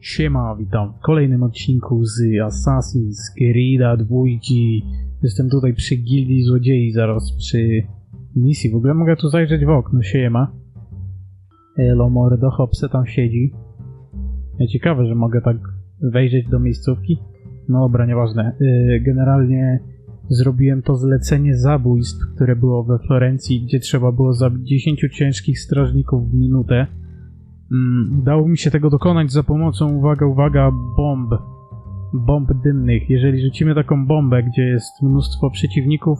Siema, witam w kolejnym odcinku z Assassin's Creed 2. Jestem tutaj przy gildii złodziei, zaraz przy misji. W ogóle mogę tu zajrzeć w okno, siema. Elo mordo, hopse tam siedzi. Ja ciekawe, że mogę tak wejrzeć do miejscówki. No dobra, nieważne. Yy, Generalnie zrobiłem to zlecenie zabójstw, które było we Florencji, gdzie trzeba było zabić 10 ciężkich strażników w minutę. Mm, udało mi się tego dokonać za pomocą, uwaga, uwaga, bomb. Bomb dymnych. Jeżeli rzucimy taką bombę, gdzie jest mnóstwo przeciwników,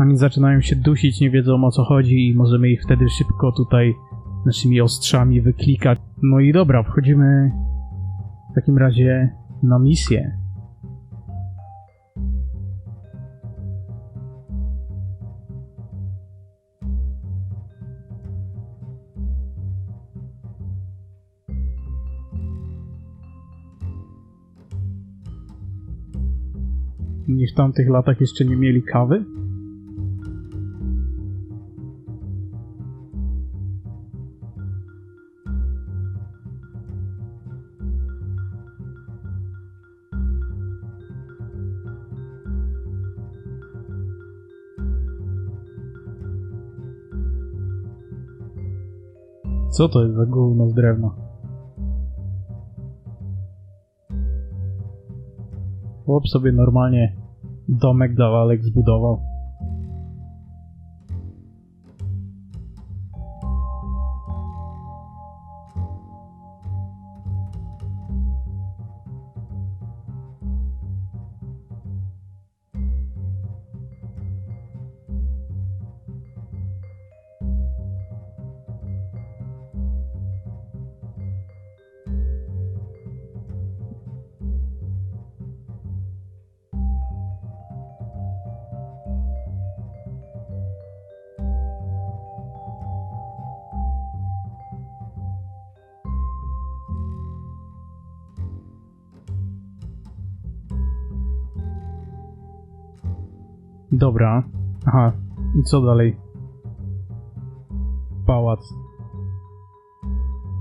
oni zaczynają się dusić, nie wiedzą o co chodzi i możemy ich wtedy szybko tutaj naszymi ostrzami wyklikać. No i dobra, wchodzimy w takim razie na misję. Niż w tamtych latach jeszcze nie mieli kawy? Co to jest za gówno z drewna? Chłop sobie normalnie domek do Alex budował. Dobra. Aha. I co dalej? Pałac.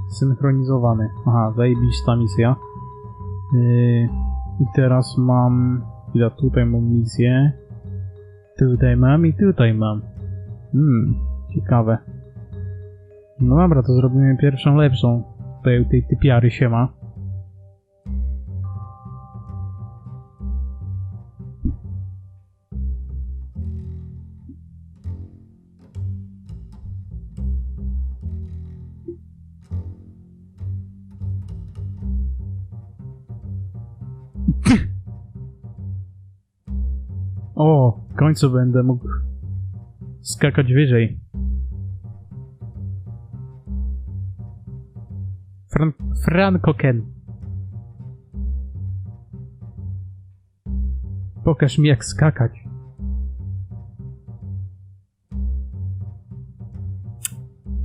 Synchronizowany. Aha, zajebista misja. Yy, I teraz mam... Ja tutaj mam misję. Tutaj mam i tutaj mam. Hmm, ciekawe. No dobra, to zrobimy pierwszą lepszą. Tutaj tej typiary się ma. O, w końcu będę mógł skakać wyżej. Fran Frankoken. Pokaż mi jak skakać.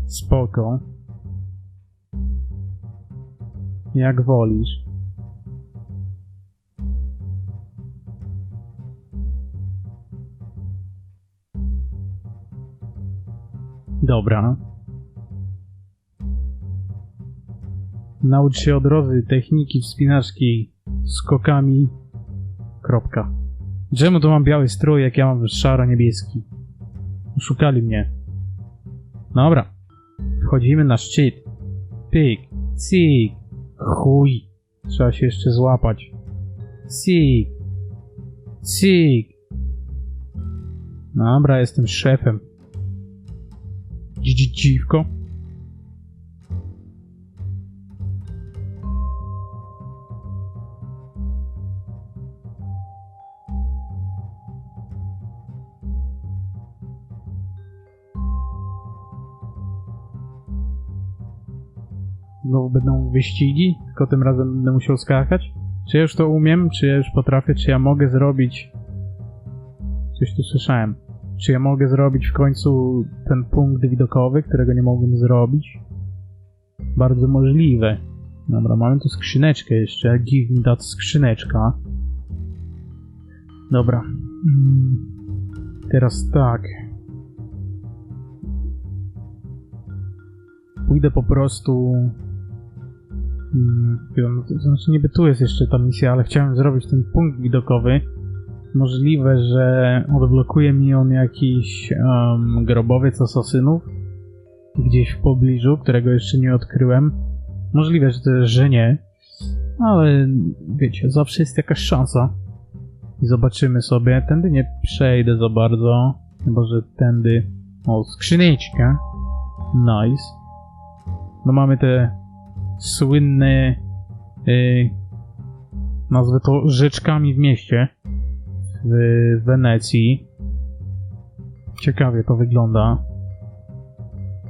Spoko. Jak wolisz. Dobra. Naucz się od Rozy techniki wspinaczki skokami. Kropka. Czemu to mam biały strój, jak ja mam szaro-niebieski? Szukali mnie. Dobra. Wchodzimy na szczyt. Pyk. Cik. Chuj. Trzeba się jeszcze złapać. Cik. Cik. Dobra, jestem szefem. Dzi- Dziwko. Znowu będą wyścigi, tylko tym razem będę musiał skakać. Czy ja już to umiem? Czy ja już potrafię? Czy ja mogę zrobić... Coś tu słyszałem. Czy ja mogę zrobić w końcu ten punkt widokowy, którego nie mogłem zrobić? Bardzo możliwe. Dobra, mamy tu skrzyneczkę jeszcze. Give me that skrzyneczka. Dobra. Mm, Teraz tak. Pójdę po prostu to znaczy niby tu jest jeszcze ta misja, ale chciałem zrobić ten punkt widokowy. Możliwe, że odblokuje mi on jakiś em, grobowiec asasynów gdzieś w pobliżu, którego jeszcze nie odkryłem. Możliwe, że, że nie, ale wiecie, zawsze jest jakaś szansa. I zobaczymy sobie. Tędy nie przejdę za bardzo, chyba że tędy. O, skrzyneczka. Nice. No mamy te słynne, yy, nazwę to rzeczkami w mieście w Wenecji. Ciekawie to wygląda.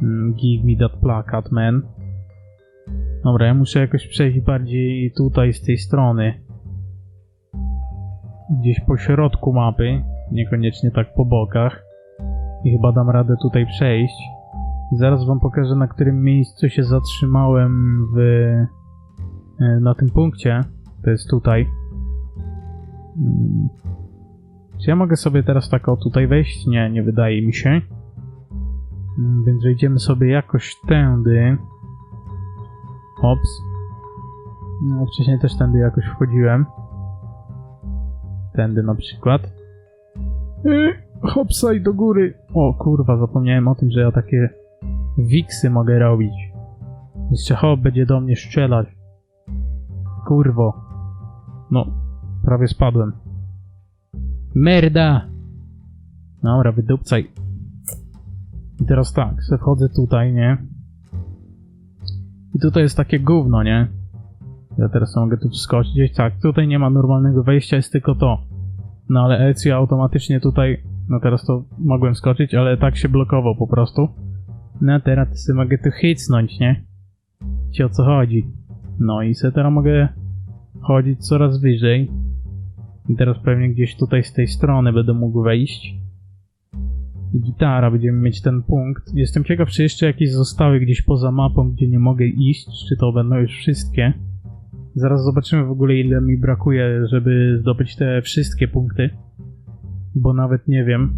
Mm, Give me that plakat, man. Dobra, ja muszę jakoś przejść bardziej tutaj z tej strony. Gdzieś po środku mapy, niekoniecznie tak po bokach. I chyba dam radę tutaj przejść. Zaraz wam pokażę, na którym miejscu się zatrzymałem w, e, na tym punkcie. To jest tutaj. Czy ja mogę sobie teraz tak o tutaj wejść? Nie, nie wydaje mi się. Mm, Więc wejdziemy sobie jakoś tędy. Ops. No, wcześniej też tędy jakoś wchodziłem. Tędy na przykład. Yy, hopsa i do góry. O kurwa, zapomniałem o tym, że ja takie wiksy mogę robić. Jeszcze hop będzie do mnie strzelać. Kurwo. No, prawie spadłem. Merda! Dobra, wydupcaj. I teraz tak, se wchodzę tutaj, nie? I tutaj jest takie gówno, nie? Ja teraz mogę tu wskoczyć. Gdzieś tak, tutaj nie ma normalnego wejścia, jest tylko to. No ale Ezio automatycznie tutaj... No teraz to mogłem skoczyć, ale tak się blokował po prostu. No teraz sobie mogę tu hycnąć, nie? Ci o co chodzi. No i se teraz mogę chodzić coraz wyżej. I teraz pewnie gdzieś tutaj z tej strony będę mógł wejść. I gitara, będziemy mieć ten punkt. Jestem ciekaw, czy jeszcze jakieś zostały gdzieś poza mapą, gdzie nie mogę iść, czy to będą już wszystkie. Zaraz zobaczymy w ogóle ile mi brakuje, żeby zdobyć te wszystkie punkty. Bo nawet nie wiem.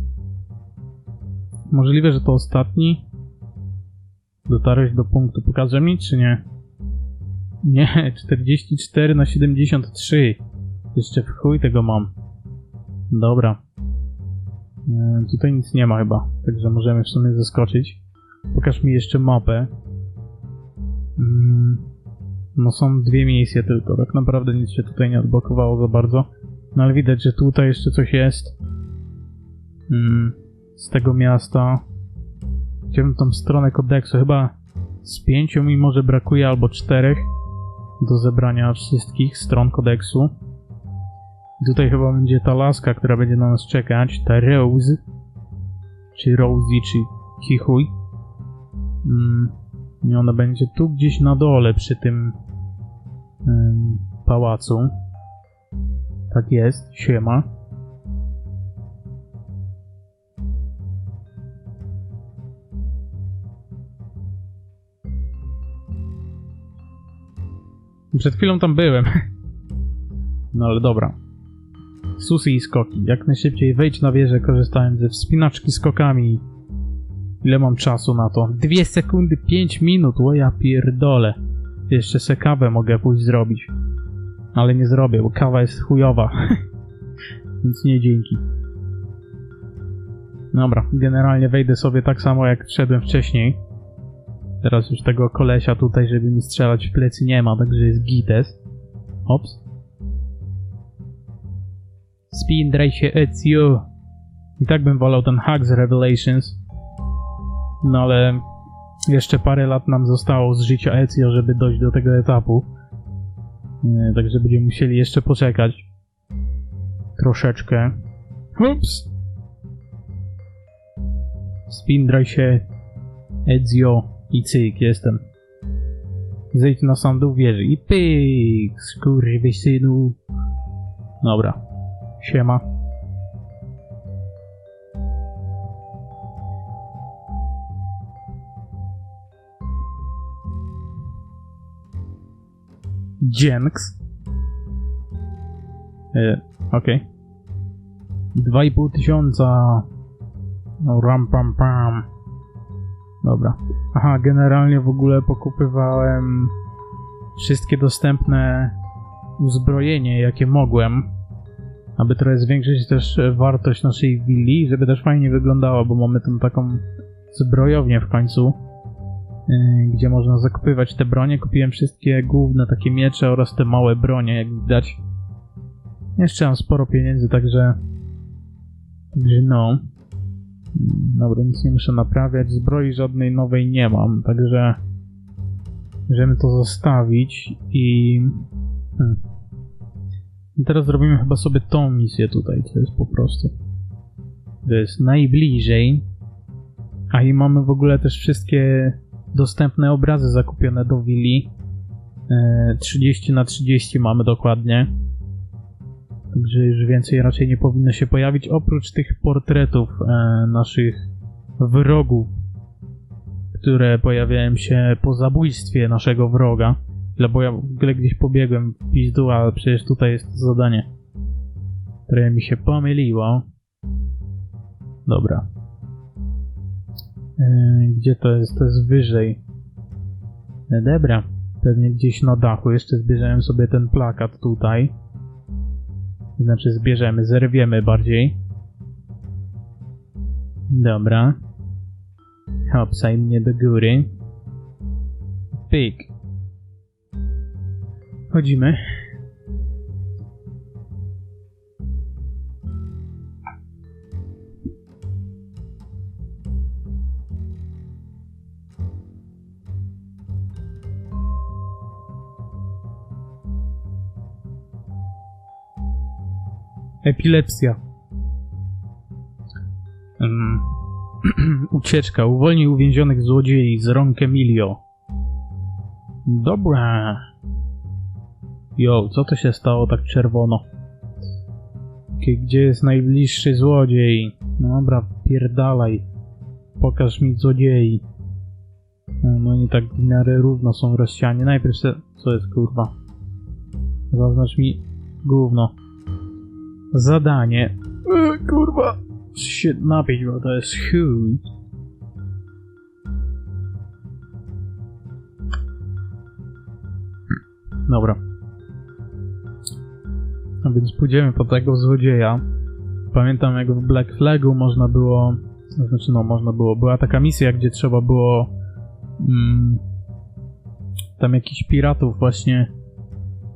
Możliwe, że to ostatni. Dotarłeś do punktu. Pokaże mi, czy nie? Nie, 44 na 73. Jeszcze w chuj tego mam. Dobra. E, Tutaj nic nie ma chyba, także możemy w sumie zaskoczyć. Pokaż mi jeszcze mapę. Mm, No są dwie misje tylko, tak naprawdę nic się tutaj nie odblokowało za bardzo. No ale widać, że tutaj jeszcze coś jest. Mm, Z tego miasta. Chciałbym tą stronę kodeksu, chyba z pięciu mi może brakuje, albo czterech do zebrania wszystkich stron kodeksu. Tutaj chyba będzie ta laska, która będzie na nas czekać, ta Rose, czy Rosie, czy Kichuj. Mm, I ona będzie tu gdzieś na dole przy tym ym, pałacu. Tak jest, siema. Przed chwilą tam byłem. No ale dobra. Susy i skoki. Jak najszybciej wejdź na wieżę korzystając ze wspinaczki skokami. Ile mam czasu na to? Dwie sekundy, pięć minut, o ja pierdolę. Jeszcze se kawę mogę pójść zrobić. Ale nie zrobię, bo kawa jest chujowa. Więc nie dzięki. Dobra, generalnie wejdę sobie tak samo jak wszedłem wcześniej. Teraz już tego kolesia tutaj, żeby mi strzelać w plecy nie ma, także jest gites. Ops. Spin draj się Ezio. I tak bym wolał ten hack z Revelations. No ale jeszcze parę lat nam zostało z życia Ezio, żeby dojść do tego etapu. Nie, Także będziemy musieli jeszcze poczekać. Troszeczkę. Ups. Spin draj się Ezio i cyk, jestem. Zejdź na sam dół wieży i pyk, skurwysynu. Dobra. Siema. Jenks. E, okej. I pół tysiąca. No, ram pam pam. Dobra. Aha, generalnie w ogóle pokupywałem wszystkie dostępne uzbrojenie, jakie mogłem, aby trochę zwiększyć też e, wartość naszej willi, żeby też fajnie wyglądała, bo mamy tam taką zbrojownię w końcu, yy, gdzie można zakupywać te bronie. Kupiłem wszystkie główne takie miecze oraz te małe bronie, jak widać. Jeszcze mam sporo pieniędzy, także... Także no... Mm, Dobra, nic nie muszę naprawiać. Zbroi żadnej nowej nie mam, także... Możemy to zostawić i... Hmm. I Teraz zrobimy chyba sobie tą misję tutaj, to jest po prostu. To jest najbliżej. A i mamy w ogóle też wszystkie dostępne obrazy zakupione do willi. E, 30 na 30 mamy dokładnie. Także już więcej raczej nie powinno się pojawić, oprócz tych portretów e, naszych wrogów, które pojawiają się po zabójstwie naszego wroga. Ile bo ja w ogóle gdzieś pobiegłem w pizdu, a przecież tutaj jest zadanie, które mi się pomyliło. Dobra. E, gdzie to jest? To jest wyżej. E, dobra. Pewnie gdzieś na dachu. Jeszcze zbierzemy sobie ten plakat tutaj. Znaczy zbierzemy, zerwiemy bardziej. Dobra. Hopsaj mnie do góry. Pyk. Chodzimy. Epilepsja. Mm. Ucieczka. Uwolnij uwięzionych złodziei z rąk Emilio. Dobra. Jo, co to się stało tak czerwono? Gdzie jest najbliższy złodziej? No dobra, pierdalaj. Pokaż mi złodziei. No, No nie tak w miarę równo są rozsiani. Najpierw se... Co jest kurwa? Zaznacz mi gówno. Zadanie. E, kurwa. Się napić, bo to jest chuj. Dobra. A więc pójdziemy po tego złodzieja. Pamiętam jak w Black Flagu można było... Znaczy no, można było... Była taka misja, gdzie trzeba było... Mm, tam jakichś piratów właśnie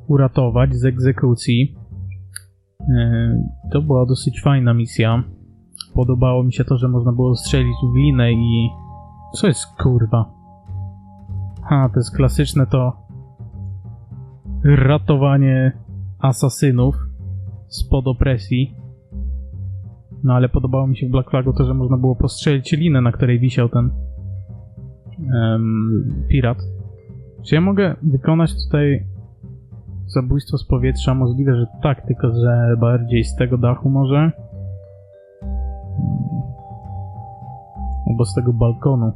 uratować z egzekucji. E, To była dosyć fajna misja. Podobało mi się to, że można było strzelić w linę i... Co jest kurwa? Ha, to jest klasyczne to... Ratowanie asasynów spod opresji. No ale podobało mi się w Black Flagu to, że można było postrzelić linę, na której wisiał ten em, pirat. Czy ja mogę wykonać tutaj zabójstwo z powietrza? Możliwe, że tak, tylko że bardziej z tego dachu może. Mm. Albo z tego balkonu.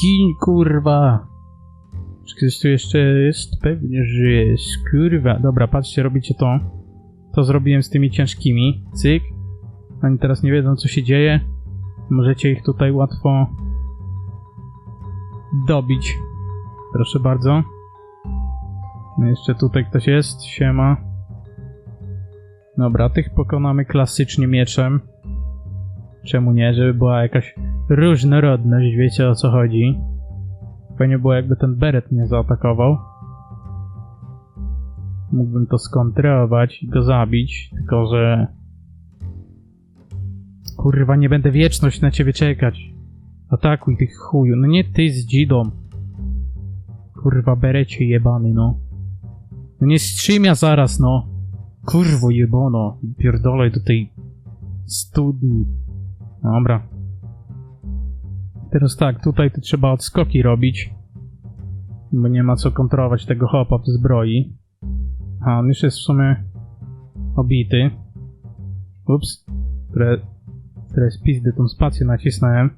Gin, kurwa! Czy ktoś tu jeszcze jest? Pewnie, że jest. Kurwa. Dobra, patrzcie, robicie to. To zrobiłem z tymi ciężkimi. Cyk. Oni teraz nie wiedzą, co się dzieje. Możecie ich tutaj łatwo dobić. Proszę bardzo. Jeszcze tutaj ktoś jest. Siema. Dobra, tych pokonamy klasycznie mieczem. Czemu nie? Żeby była jakaś różnorodność, wiecie o co chodzi. Fajnie było jakby ten beret mnie zaatakował. Mógłbym to skontrować i go zabić, tylko że... Kurwa, nie będę wieczność na ciebie czekać. Atakuj tych chuju. No nie ty z dzidą. Kurwa, berecie jebany, no. No nie strzymia zaraz, no. Kurwo jebono. Pierdolaj do tej studni. Dobra. Teraz tak, tutaj to trzeba odskoki robić. Bo nie ma co kontrolować tego hopa w zbroi. A on już jest w sumie obity. Ups. Które, które z pizdy tą spację nacisnąłem.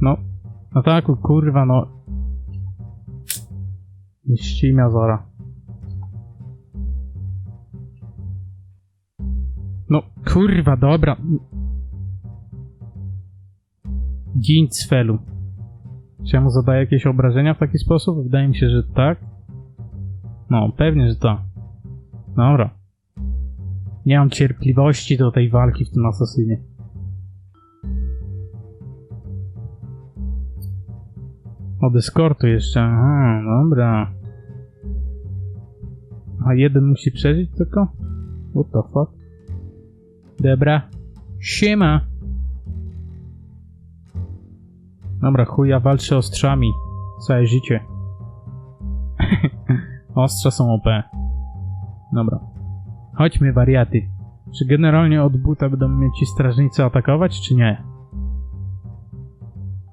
No. No tak, kurwa, no. Nie ściemia zara. No, kurwa, dobra. Gin Cfelu. Czy ja mu zadaję jakieś obrażenia w taki sposób? Wydaje mi się, że tak. No, pewnie, że tak. Dobra. Nie mam cierpliwości do tej walki w tym asasynie. Od eskortu jeszcze. Aha, dobra. A jeden musi przeżyć tylko? What the fuck? Dobra. Siema. Dobra, chuja walczy ostrzami. Całe życie. Ostrza są OP. Dobra. Chodźmy, wariaty. Czy generalnie od buta będą mnie ci strażnicy atakować, czy nie?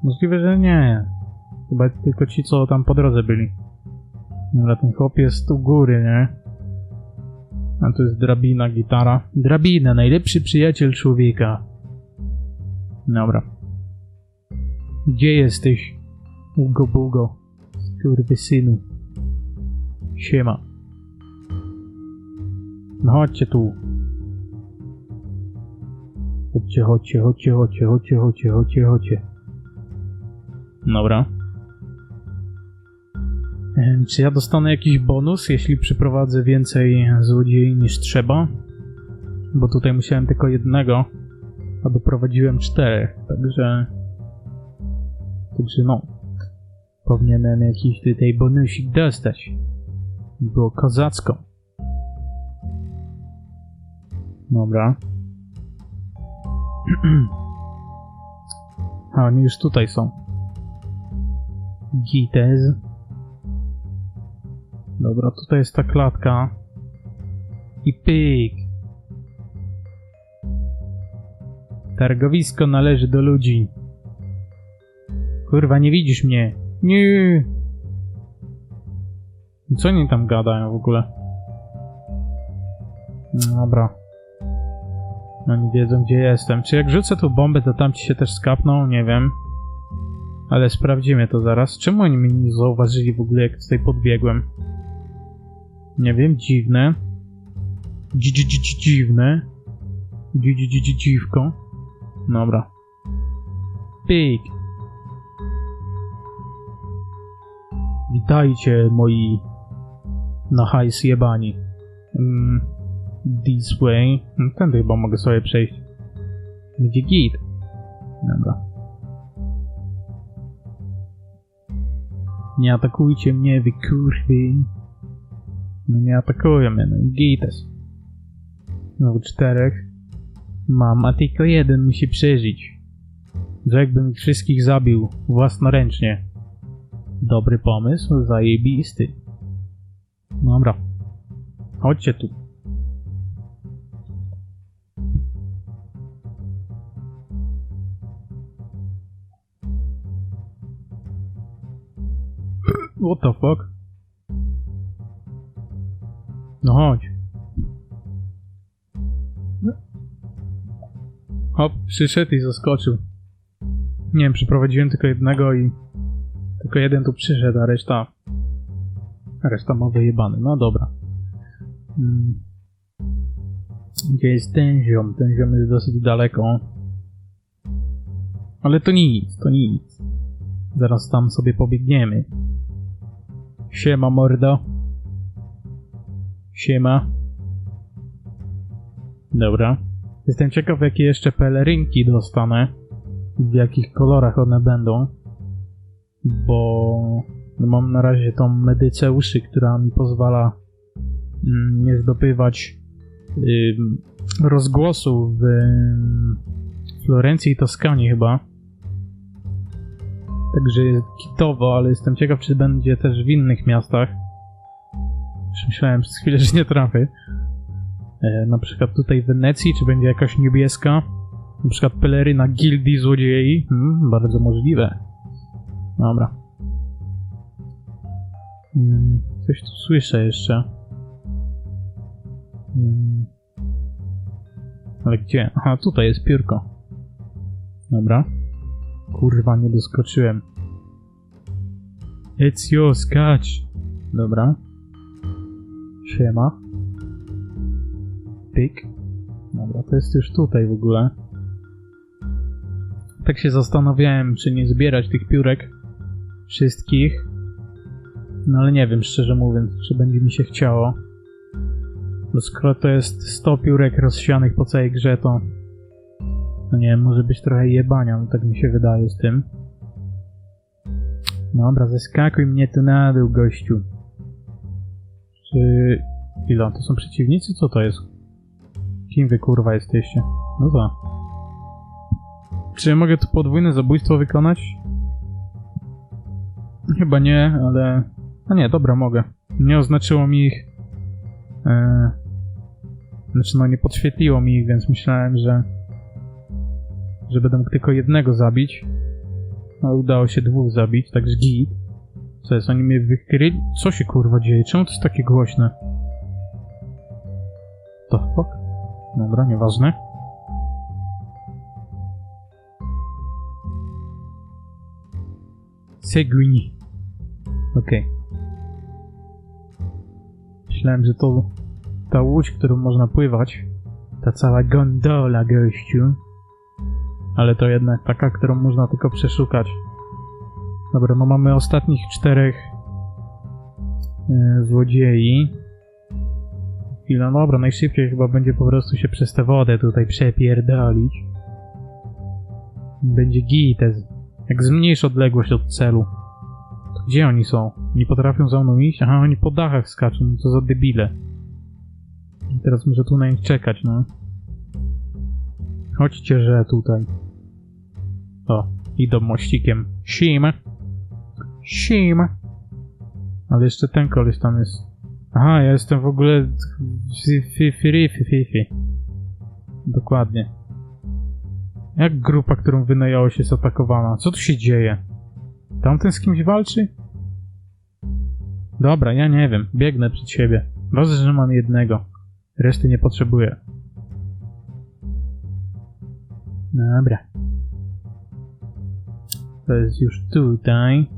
Możliwe, że nie. Chyba tylko ci, co tam po drodze byli. Dobra, ten chłop jest u góry, nie? A tu jest drabina, gitara. Drabina, najlepszy przyjaciel człowieka. Dobra. Gdzie jesteś? Ugo Bugo. synu. Siema. No chodźcie tu. Chodźcie, chodźcie, chodźcie, chodźcie, chodźcie, chodźcie, chodźcie, chodźcie. Dobra. Czy ja dostanę jakiś bonus, jeśli przyprowadzę więcej złodziei niż trzeba? Bo tutaj musiałem tylko jednego, a doprowadziłem czterech, także... Także no. Powinienem jakiś tutaj bonusik dostać. Było kozacko. Dobra. A oni już tutaj są. Gitez. Dobra, tutaj jest ta klatka. I pyk. Targowisko należy do ludzi. Kurwa, nie widzisz mnie. Nie. Co oni tam gadają w ogóle? No Dobra. Oni wiedzą, gdzie jestem. Czy jak rzucę tu bombę, to tam ci się też skapną? Nie wiem. Ale sprawdzimy to zaraz. Czemu oni mnie nie zauważyli w ogóle, jak tutaj podbiegłem? Nie wiem, dziwne. Dzi, dzi, dzi, dzi, dziwne. Dzi, dzi, dzi, dzi, dziwko. Dobra. Pik. Witajcie, moi na hajs jebani. Mm, this way. No, Tędy chyba mogę sobie przejść. Gdzie git? Dobra. Nie atakujcie mnie, wy kurwy. No nie atakują mnie, no gites. Znowu czterech. Mam, a tylko jeden musi przeżyć. Że jakbym ich wszystkich zabił własnoręcznie. Dobry pomysł, zajebisty. Dobra. Chodźcie tu. What the fuck? No chodź. Hop, przyszedł i zaskoczył. Nie wiem, przyprowadziłem tylko jednego i tylko jeden tu przyszedł, a reszta... Reszta ma wyjebany. No dobra. Mm. Gdzie jest ten ziom? Ten ziom jest dosyć daleko. Ale to nic, to nic. Zaraz tam sobie pobiegniemy. Siema, mordo. Siema. Dobra. Jestem ciekaw, jakie jeszcze pelerynki dostanę. W jakich kolorach one będą. Bo no mam na razie tą medycę uszy, która mi pozwala mm, nie zdobywać rozgłosu w ym, Florencji i Toskanii chyba. Także jest kitowo, ale jestem ciekaw, czy będzie też w innych miastach. Już myślałem przez chwilę, że nie trafię. E, na przykład tutaj w Wenecji, czy będzie jakaś niebieska? Na przykład peleryna gildii złodziei? Hmm, bardzo możliwe. Dobra. Hmm, coś tu słyszę jeszcze. Hmm. Ale gdzie? Aha, tutaj jest piórko. Dobra. Kurwa, nie doskoczyłem. Ezio, skacz! Dobra. Siema. Pyk. Dobra, to jest już tutaj w ogóle. Tak się zastanawiałem, czy nie zbierać tych piórek, wszystkich. No ale nie wiem, szczerze mówiąc, czy będzie mi się chciało. Bo skoro to jest 100 piórek rozsianych po całej grze, to... No nie wiem, może być trochę jebania, no tak mi się wydaje z tym. Dobra, zeskakuj mnie tu na dół, gościu. Czy... Ile? To są przeciwnicy? Co to jest? Kim wy kurwa jesteście? No to. Czy ja mogę tu podwójne zabójstwo wykonać? Chyba nie, ale... A nie, dobra, mogę. Nie oznaczyło mi ich... E... Znaczy, no nie podświetliło mi ich, więc myślałem, że... Że będę mógł tylko jednego zabić. No, udało się dwóch zabić, także git. Co jest, oni mnie wykryli? Co się kurwa dzieje? Czemu to jest takie głośne? To fuck? Dobra, nieważne. Seguini. Okej. Myślałem, że to ta łódź, którą można pływać. Ta cała gondola, gościu. Ale to jednak taka, którą można tylko przeszukać. Dobra, no mamy ostatnich czterech e, złodziei. Chwila, no dobra, najszybciej chyba będzie po prostu się przez tę wodę tutaj przepierdolić. Będzie gites. Jak zmniejsz odległość od celu. Gdzie oni są? Nie potrafią za mną iść? Aha, oni po dachach skaczą, no co za debile. I teraz muszę tu na nich czekać, no. Chodźcie, że tutaj. O, idą mościkiem. Sim. Sim. Ale jeszcze ten koleś tam jest. Aha, ja jestem w ogóle... Fifi. Dokładnie. Jak grupa, którą wynająłeś jest atakowana? Co tu się dzieje? Tamten z kimś walczy? Dobra, ja nie wiem. Biegnę przed siebie. Ważne, że mam jednego. Reszty nie potrzebuję. Dobra. To jest już tutaj.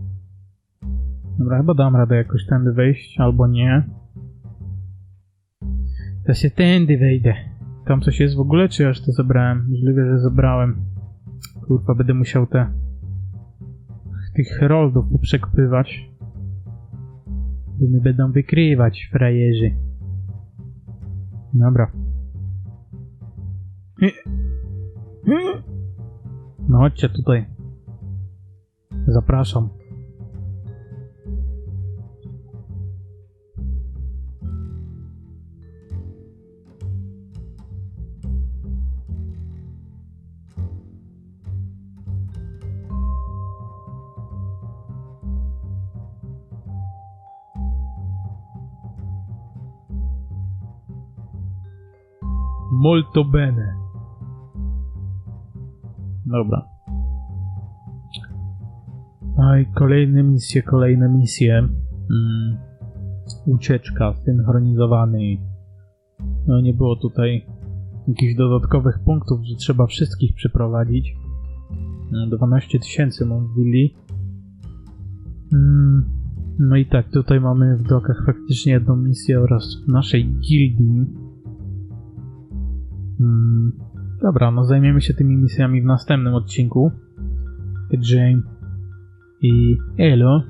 Dobra, chyba dam radę jakoś tędy wejść, albo nie. To się tędy wejdę. Tam coś jest w ogóle, czy aż to zabrałem? Możliwe, że zabrałem. Kurwa, będę musiał te... tych heroldów poprzekpywać. Bo mnie będą wykrywać, frajerzy. Dobra. No chodźcie tutaj. Zapraszam. Molto bene. Dobra. Oj, kolejne misje, kolejne misje. Mm. Ucieczka, synchronizowany. No nie było tutaj jakichś dodatkowych punktów, że trzeba wszystkich przyprowadzić. No, 12 tysięcy mam w willi. Mm. No i tak, tutaj mamy w dokach faktycznie jedną misję oraz w naszej gildii. Mm. Dobra, no zajmiemy się tymi misjami w następnym odcinku. Także i elo.